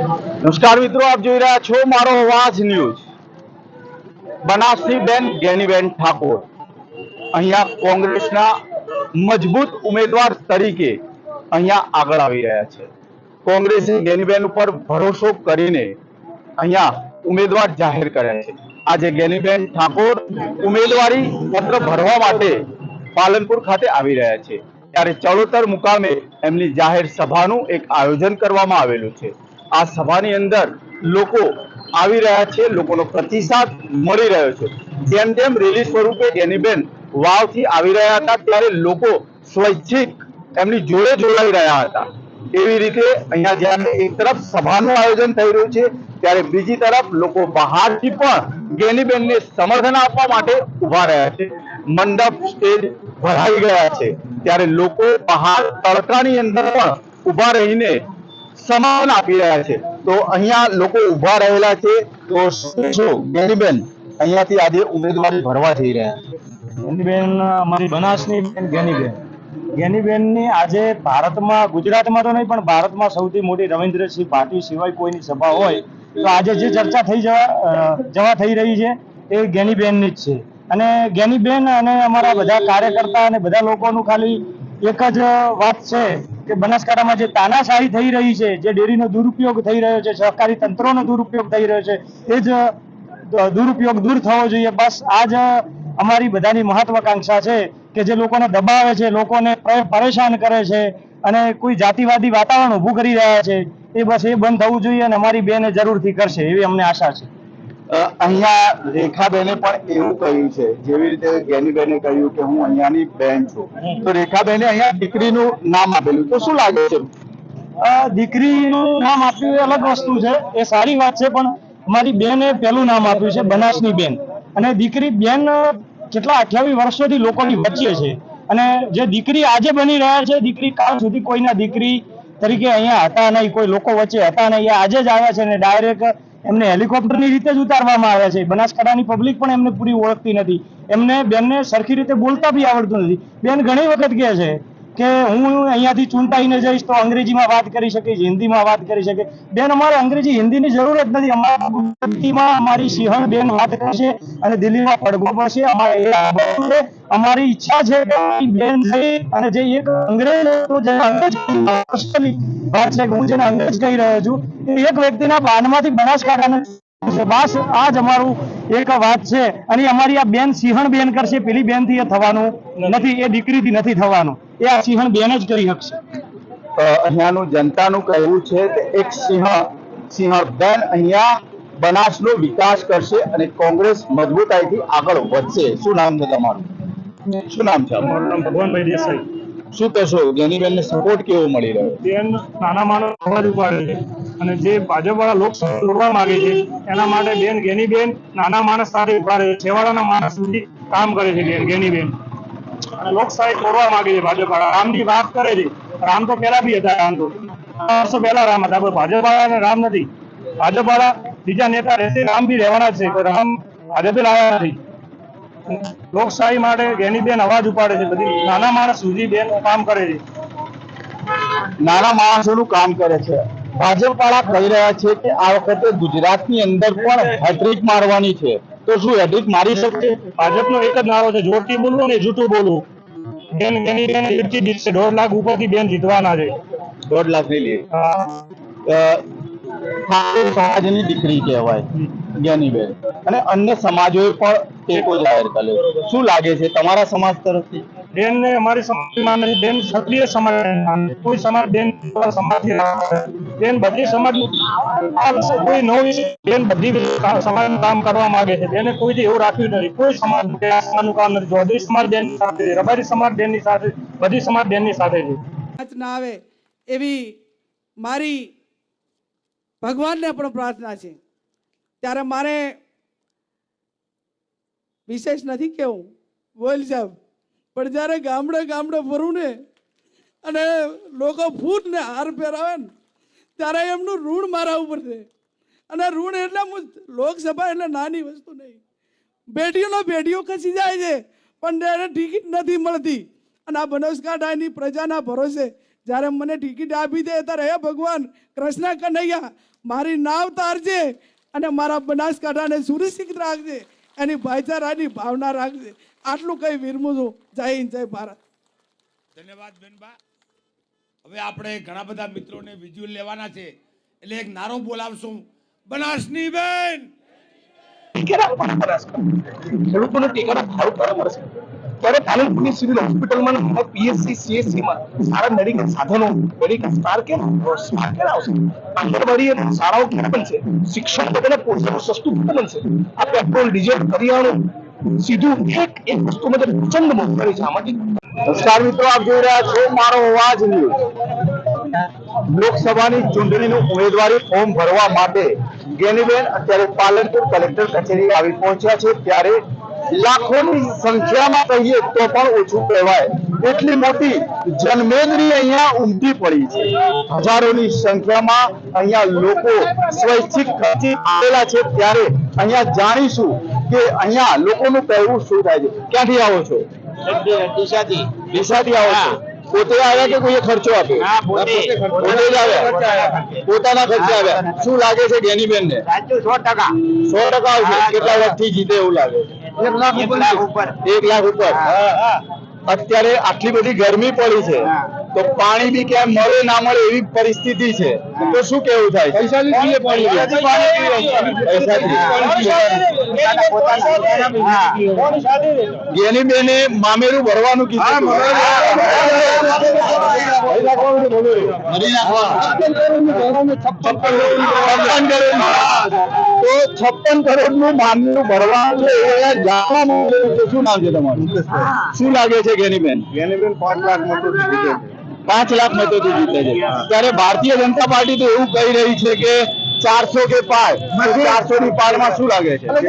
નમસ્કાર મિત્રો, આપ જોઈ રહ્યા છો મારો અવાજ ન્યૂઝ. બનાસની બેન ગેનીબેન ઠાકોર. અહીંયા કોંગ્રેસના મજબૂત ઉમેદવાર તરીકે અહીંયા આગળ આવી રહ્યા છે. કોંગ્રેસે ગેનીબેન ઉપર ભરોસો કરીને અહીંયા ઉમેદવાર જાહેર કર્યા છે. આજે ગેનીબેન ઠાકોર ઉમેદવારી પત્ર ભરવા માટે પાલનપુર ખાતે આવી રહ્યા છે. ત્યારે ચડોતર મુકામે એમની જાહેર સભાનું એક આયોજન કરવામાં આવેલું છે. આ સભાની અંદર લોકો આવી રહ્યા છે, લોકોનો પ્રતિસાદ મળી રહ્યો છે. જેમ જેમ રેલી સ્વરૂપે ગેનીબેન વાવથી આવી રહ્યા હતા, ત્યારે લોકો સ્વૈચ્છિક એમની જોડે જોડાઈ રહ્યા હતા. એવી રીતે અહીંયા જ્યારે એક તરફ સભાનું આયોજન થઈ રહ્યું છે, ત્યારે બીજી તરફ લોકો બહારથી પણ ગેનીબેનને સમર્થન આપવા માટે ઊભા રહ્યા છે. મંડપ, સ્ટેજ ભરાઈ ગયા છે. ત્યારે લોકો બહાર તડકાની અંદર પણ ઊભા રહીને સમાન આપી રહ્યા છે. તો અહીંયા લોકો ઊભા રહેલા છે. તો ગેનીબેન, અહીંયાથી આજે ઉમેદવારી ભરવા જઈ રહ્યા છે. અમારી બનાસની બેન ગેનીબેન. ગેનીબેનની આજે ભારતમાં, ગુજરાતમાં તો નહીં, પણ ભારતમાં સૌથી મોટી રવિન્દ્રસિંહ પાર્ટી સિવાય કોઈની સભા હોય, તો આજે જે ચર્ચા થઈ જવા જવા થઈ રહી છે, એ ગેનીબેનની જ છે. અને ગેનીબેન અને અમારા બધા કાર્યકર્તા અને બધા લોકોનું ખાલી એક જ વાત છે કે બનાસકાંઠામાં જે તાનાશાહી થઈ રહી છે, જે ડેરીનો દુરુપયોગ થઈ રહ્યો છે સહકારી તંત્રોનો દુરુપયોગ થઈ રહ્યો છે, એ જ દુરુપયોગ દૂર થવો જોઈએ. બસ આ જ અમારી બધાની મહત્વાકાંક્ષા છે કે જે લોકોને દબાવે છે, લોકોને પરેશાન કરે છે અને કોઈ જાતિવાદી વાતાવરણ ઊભું કરી રહ્યા છે, એ બસ એ બંધ થવું જોઈએ અને અમારી બેન જરૂરથી કરશે, એવી અમને આશા છે. અહીંયા રેખાબેને પણ એવું કહ્યું છે, જેવી રીતે જ્ઞાનીબેને કહ્યું કે હું અહીંયાની બેન છું. તો રેખાબેને અહીંયા દીકરીનું નામ આપેલું. તો શું લાગે છે? દીકરીનું નામ આપ્યું એ અલગ વસ્તુ છે. એ સારી વાત છે, પણ મારી બેને પહેલું નામ આપ્યું છે, બનાસની બેન. અને દીકરી બેન કેટલા અઠ્યાવીસ વર્ષોથી લોકોની વચ્ચે છે. અને જે દીકરી આજે બની રહ્યા છે, દીકરી કાલ સુધી કોઈના દીકરી તરીકે અહીંયા હતા નહીં, કોઈ લોકો વચ્ચે હતા નહીં આજે જ આવ્યા છે ને ડાયરેક્ટ એમને હેલિકોપ્ટરની રીતે જ ઉતારવામાં આવ્યા છે. બનાસકાંઠાની પબ્લિક પણ એમને પૂરી ઓળખતી નથી. એમને બેનને સરખી રીતે બોલતા બી આવડતું નથી. બેન ઘણી વખત કહે છે કે હું અહીંયાથી ચૂંટાઈને જઈશ તો અંગ્રેજીમાં વાત કરી શકીશ હિન્દીમાં વાત કરી શકે. બેન અમારે અંગ્રેજી હિન્દીની જરૂર જ નથી. અમારા ગુજરાતીમાં અમારી સિંહણ બેન વાત કરશે અને દિલ્હીમાં પડઘો પડશે. અમારે એ અમારી ઈચ્છા છે કે બેન જઈ અને જે એક અંગ્રેજ હતો, જે અંગ્રેજ વાત છે હું જેને અંગ્રેજ કહી રહ્યો છું એ એક વ્યક્તિના બાંધમાંથી બનાસકાંઠાને. બસ આ જ અમારું એક વાત છે. અને અમારી આ બેન સિંહણ બેન કરશે. પેલી બેનથી એ થવાનું નથી. એ દીકરીથી નથી થવાનું. એ આ સિંહણ બેન જ કરી શકશે અહીંયાનું જનતાનું કહેવું છે કે એક સિંહ સિંહ બેન અહીંયા બનાસનો વિકાસ કરશે અને કોંગ્રેસ મજબૂતાઈથી આગળ વધશે. શું નામ છે તમારું? શું નામ છે મારું નામ ભગવાનભાઈ દેસાઈ. શું કહેશો? ગેનીબેનને સપોર્ટ કેવો મળી રહ્યો? બેન નાના માનો અવાજ ઉપાડે છે અને જે ભાજપવાળા લોકસભા લડવા માંગે છે એના માટે બેન ગેની બેન નાના માણસ સાથે ઊભા રહે છેવાડાના માણસ સુધી કામ કરે છે બેન ગેની બેન અને લોકશાહી તોડવા માંગે છે ભાજપ રામની વાત કરે છે. રામ તો પેલા બી હતા, રામ તો. વર્ષો પહેલા રામ હતા, પણ ભાજપવાળા અને રામ નથી. ભાજપવાળા બીજા નેતા રહેશે, રામ બી રહેવાના છે રામ ભાજપે લાવ્યા નથી. લોકશાહી માટે ગેની બેન અવાજ ઉપાડે છે, બધી નાના માણસ સુધી બેન કામ કરે છે. નાના માણસોનું કામ કરે છે. ભાજપ વાળા કહી રહ્યા છે કે આ વખતે ગુજરાતની અંદર પણ હેટ્રિક મારવાની છે. તો શું હેડ્રિક મારી શકશે ભાજપનો એક જ નારો છે જોરથી બોલવું ને જૂઠું બોલવું બેન એની બેન જીતશે દોઢ લાખ ઉપરથી બેન જીતવાના છે દોઢ લાખ નહીં. અ, ઠાકોર સમાજની દીકરી કહેવાય જ્ઞાનીબેન. અને અન્ય સમાજોએ પણ ટેકો જાહેર કર્યો. શું લાગે છે તમારા સમાજ તરફથી? બેન ને અમારી સમાજમાં નથી. બેન ક્ષત્રિય સમાજ કોઈ સમાજ બેન સમાજ બેન બધી સમાજ કોઈ નવું બેન બધી સમાજ કામ કરવા માંગે છે. બેને કોઈથી એવું રાખ્યું નથી. કોઈ સમાજનું કામ નથી. ચૌધરી સમાજ બેન સાથે રબારી સમાજ બેનની સાથે બધી સમાજ બેનની સાથે છે. ના આવે એવી મારી ભગવાનને પણ પ્રાર્થના છે. ત્યારે મારે વિશેષ નથી કેવું. બોલ સાહેબ. પણ જ્યારે ગામડે ગામડે ફરું ને અને લોકો ફૂટ ને હાર પહેરાવે ને, ત્યારે એમનું ઋણ મારા ઉપર છે. અને ઋણ એટલે લોકસભા એટલે નાની વસ્તુ નહીં. બેટીઓનો બેટીઓ ખસી જાય છે, પણ એને ટિકિટ નથી મળતી. અને આ બનાસકાંઠાની પ્રજાના ભરોસે જ્યારે મને ટિકિટ આપી દે ત્યારે હે ભગવાન કૃષ્ણ કનૈયા મારી નાવ તારજે અને મારા બનાસકાંઠાને સુરક્ષિત રાખજે એની ભાઈચારાની ભાવના રાખજે. આટલું કઈ વિરમું છું. જય હિન્દ જય ભારત. ધન્યવાદ બેનબા. હવે આપણે ઘણા બધા મિત્રોને વિઝ્યુઅલ લેવાના છે. એટલે એક નારો બોલાવશું. બનાસની બેન! ટીકેરા પણ બનાસકાંઠા. ખેડૂતોને ટેકાના ભાવ ક્યારે મળશે ત્યારે પાલનપુરની સિવિલ હોસ્પિટલમાં અને પીએચસી સીએચસી માં સારા મેડિકલ સાધનો મેડિકલ સ્ટાર કેમ? આવશે? આંગણવાડી શાળાઓ ક્યારે બનશે? શિક્ષણ બધાને પોષણ સસ્તું બનશે. આ પેટ્રોલ, ડીઝલ, કરિયાણું સીધું એક એક વસ્તુમાં જે પ્રચંડ મોંઘવારી છે. આમાંથી નમસ્કાર મિત્રો, આપ જોઈ રહ્યા છો મારો અવાજ લોકસભાની ચૂંટણીનું ઉમેદવારી ફોર્મ ભરવા માટે ગેનીબેન અત્યારે પાલનપુર કલેક્ટર કચેરી આવી પહોંચ્યા છે. ત્યારે લાખોની સંખ્યામાં કહીએ તો પણ ઓછું કહેવાય. એટલી મોટી જનમેદની અહીંયા ઉમટી પડી છે. હજારોની સંખ્યામાં અહીંયા લોકો સ્વૈચ્છિક ખર્ચી આવેલા છે. ત્યારે અહીંયા જાણીશું કે અહીંયા લોકોનું કહેવું શું થાય છે. ક્યાંથી આવો છો? ડીસાથી આવો છો. પોતે આવ્યા કે કોઈએ ખર્ચો આપ્યો? પોતે. જ આવ્યા? પોતાના ખર્ચે આવ્યા? શું લાગે છે ગેનીબેન ને સો ટકા. સો ટકા આવશે. કેટલા વર્ષથી જીતે એવું લાગે છે? એક લાખ ઉપર એક લાખ ઉપર. અત્યારે આટલી બધી ગરમી પડી છે. તો પાણી બી ક્યાંય મળે ના મળે એવી પરિસ્થિતિ છે. તો શું કેવું થાય? પૈસાથી પીએ બેને મામેરું ભરવાનું કીધું છપ્પન કરોડ તો છપ્પન કરોડનું મામેરું ભરવાનું છે. એ અહીંયા જાણવા મળ્યું છે. શું નામ છે તમારું? શું લાગે છે ગેની બેન? પાંચ લાખ મતોથી જીતે છે. ત્યારે ભારતીય જનતા પાર્ટી તો એવું કહી રહી છે કે ચારસો કે પાર ચારસો ની પારમાં શું લાગે છે? ના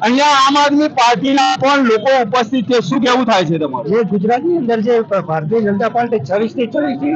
અહીંયા આમ આદમી પાર્ટીના પણ લોકો ઉપસ્થિત છે. શું કેવું થાય છે તમારું? જે ગુજરાતની અંદર જે ભારતીય જનતા પાર્ટી છવ્વીસથી ચોવીસથી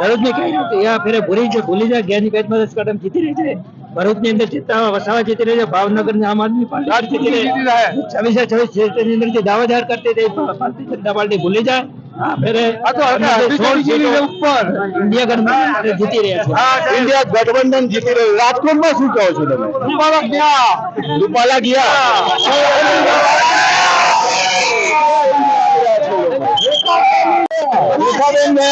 દરરોજની કઈ રીતે અહીંયા ફેરે ભૂલી છે ભૂલી જાય જ્ઞાની કદમ જીતી રહી છે. ભરૂચની અંદર જીતતા વસાવા જીતી રહી છે ભાવનગરની આમ આદમી પાર્ટી જીતી રહી. છે છવ્વીસે છવ્વીસ ક્ષેત્રની અંદર જે દાવેદાર કરતી હતી ભારતીય જનતા પાર્ટી ભૂલી જાય. આ ફેરે સોળ સીટો ઉપર. ઇન્ડિયા ગઠબંધન જીતી રહ્યા છે. ઇન્ડિયા ગઠબંધન જીતી રહ્યું. રાજકોટમાં શું કહો છો તમે? રૂપાલા ગયા. રૂપાલા ગયા. રેખાબેન ને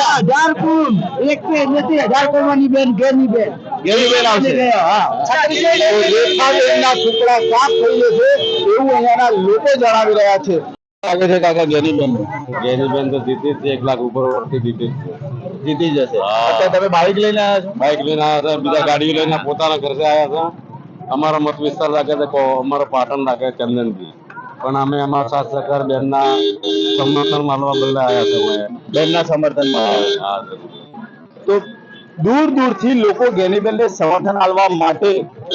એક કે નથી હજારપુરની બેન ગેની બેન. ગેનીબેન આવશે. રેખાબેનના ટુકડા સાફ થઈ જશે એવું અહીંયાના લોકો જણાવી રહ્યા છે. લાગે છે કાકા ગેનીબેન ગેનીબેન તો જીતી જ છે એક લાખ ઉપર વોટથી જીતી જ જીતી જશે. અત્યારે તમે બાઇક લઈને આવ્યા છો? બાઇક લઈને આવ્યા છે બીજા ગાડીઓ લઈને પોતાના ઘરે આવ્યા છે અમારા મત વિસ્તાર લાગે છે અમારો પાટણ લાગે ચંદનજી. પણ અમે અમારા સાથ સહકાર બેનના સમર્થન માનવા બદલે આવ્યા છે. બેનના સમર્થનમાં માં તો દૂર દૂરથી લોકો ગેનીબેનને સમર્થન આપવા માટે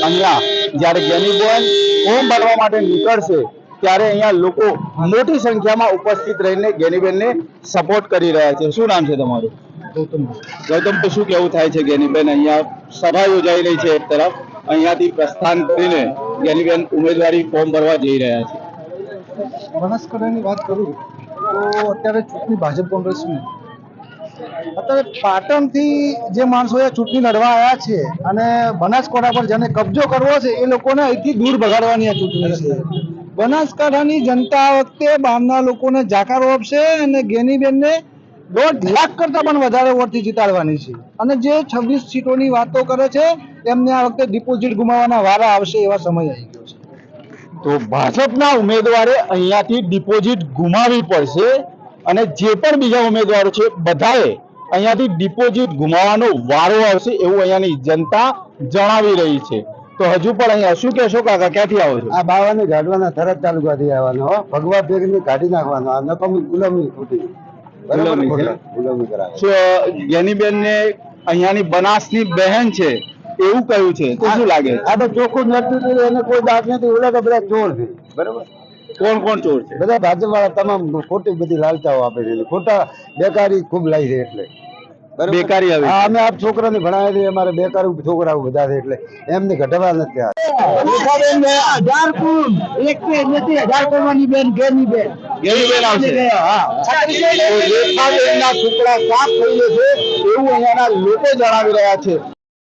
અહીંયા જ્યારે ગેનીબેન ફોર્મ ભરવા માટે નીકળશે ત્યારે અહીંયા લોકો મોટી સંખ્યામાં ઉપસ્થિત રહીને ગેનીબેનને સપોર્ટ કરી રહ્યા છે. શું નામ છે તમારું? ગૌતમ. તો શું કેવું થાય છે ગેનીબેન અહીંયા સભા યોજાઈ રહી છે એક તરફ? અહીંયાથી પ્રસ્થાન કરીને ગેનીબેન ઉમેદવારી ફોર્મ ભરવા જઈ રહ્યા છે. બનાસકાંઠાની વાત કરું તો અત્યારે ચૂંટણી ભાજપ કોંગ્રેસની. અત્યારે પાટણથી જે માણસો ચૂંટણી લડવા આવ્યા છે અને બનાસકાંઠા પર જેને કબજો કરવો છે, એ લોકોને અહીંથી દૂર ભગાડવાની આ ચૂંટણી છે. બનાસકાંઠાની જનતા વખતે બહારના લોકોને જાકારો આપશે અને ગેનીબેનને દોઢ લાખ કરતાં પણ વધારે વોટથી જીતાડવાની છે. અને જે છવ્વીસ સીટોની વાતો કરે છે એમને આ વખતે ડિપોઝિટ ગુમાવવાના વારા આવશે એવા સમય આવી ગયો છે. તો ભાજપના ઉમેદવારે અહીંયાથી ડિપોઝિટ ગુમાવવી પડશે. અને જે પણ બીજા ઉમેદવારો છે બધાએ અહીંયાથી ડિપોઝિટ ગુમાવવાનો વારો આવશે એવું અહીંયાની જનતા જણાવી રહી છે. તો હજુ પણ અહીંયા શું કહેશો કાકા ક્યાંથી આવો છો? આ બાવાને ગાઢવાના તરત તાલુકાથી આવવાનો હો. ભગવા ભેગને કાઢી નાખવાનો આ નકમી ગુલામી ખોટી ગુલામી કરાવે. શું ગેનીબેનને અહીંયાની બનાસની બહેન છે એવું કહ્યું છે. તો શું લાગે? આ તો ચોખ્ખું નથી એને કોઈ દાંત નથી. ઓલા તો બધા ચોર છે. બરાબર? કોણ કોણ ચોર છે? બધા ભાજપ વાળા તમામ ખોટી બધી લાલચાઓ આપે છે. ખોટા બેકારી ખૂબ લાવી છે એટલે. બેકારી આવી અમે આપ છોકરાને ભણાવી દઈએ અમારે બેકાર છોકરાઓ બધા છે એટલે. એમને ઘટવા નથી આ. હજાર કુલ એક કે નથી હજાર કરવાની બેન ઘેરની બેન. ગેનીબેન આવશે. તો સાફ થઈ જશે એવું અહીંયાના લોકો જણાવી રહ્યા છે.